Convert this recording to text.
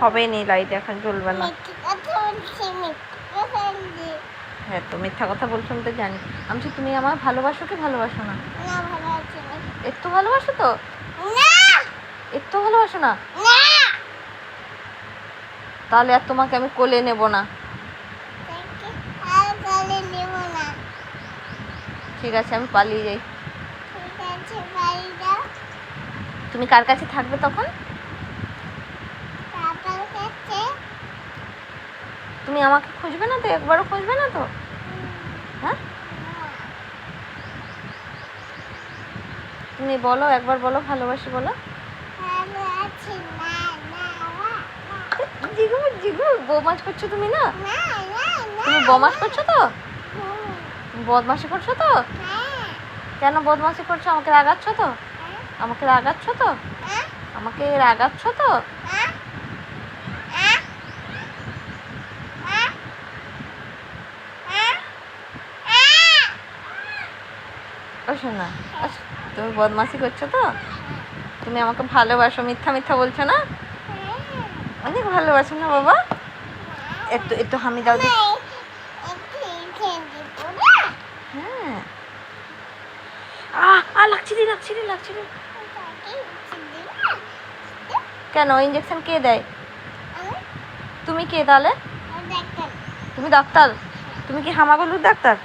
হবে নি লাইট এখন জ্বলবে না। হ্যাঁ তো মিথ্যা কথা বলছো আমি তো জানি। আমি তুমি আমার ভালোবাসো কি ভালোবাসো না? একটু ভালোবাসো তো একটু ভালোবাসো না? তাহলে আর তোমাকে আমি কোলে নেব না। ঠিক আছে আমি পালিয়ে যাই। তুমি কার কাছে থাকবে তখন বাবার কাছে তুমি আমাকে খুঁজবে না তো? একবারও খুঁজবে না তো? হ্যাঁ? তুমি বলো, একবার বলো, ভালোবাসি বলো। জিগু জিগু বৌমাস করছ তুমি না? তুমি বমাস করছ তো? বদমাসি করছ তো? কেন বদমাসি করছ? আমাকে রাগাচ্ছ তো? আমাকে রাগাচ্ছ তো? আমাকে রাগাচ্ছ তো হ্যাঁ হ্যাঁ হ্যাঁ হ্যাঁ হ্যাঁ ও শোনা তুমি বদমাসি করছ তো? তুমি আমাকে ভালোবাসো মিথ্যা মিথ্যা বলছো না? অনেক ভালোবাসো না বাবা? একটু একটু হামি দাও। হ্যাঁ। আ লাগছে রে লাগছে রে লাগছে রে। কেন ইঞ্জেকশন কে দেয়? তুমি কে তাহলে? তুমি ডাক্তার? তুমি কি হামাগুলুর ডাক্তার?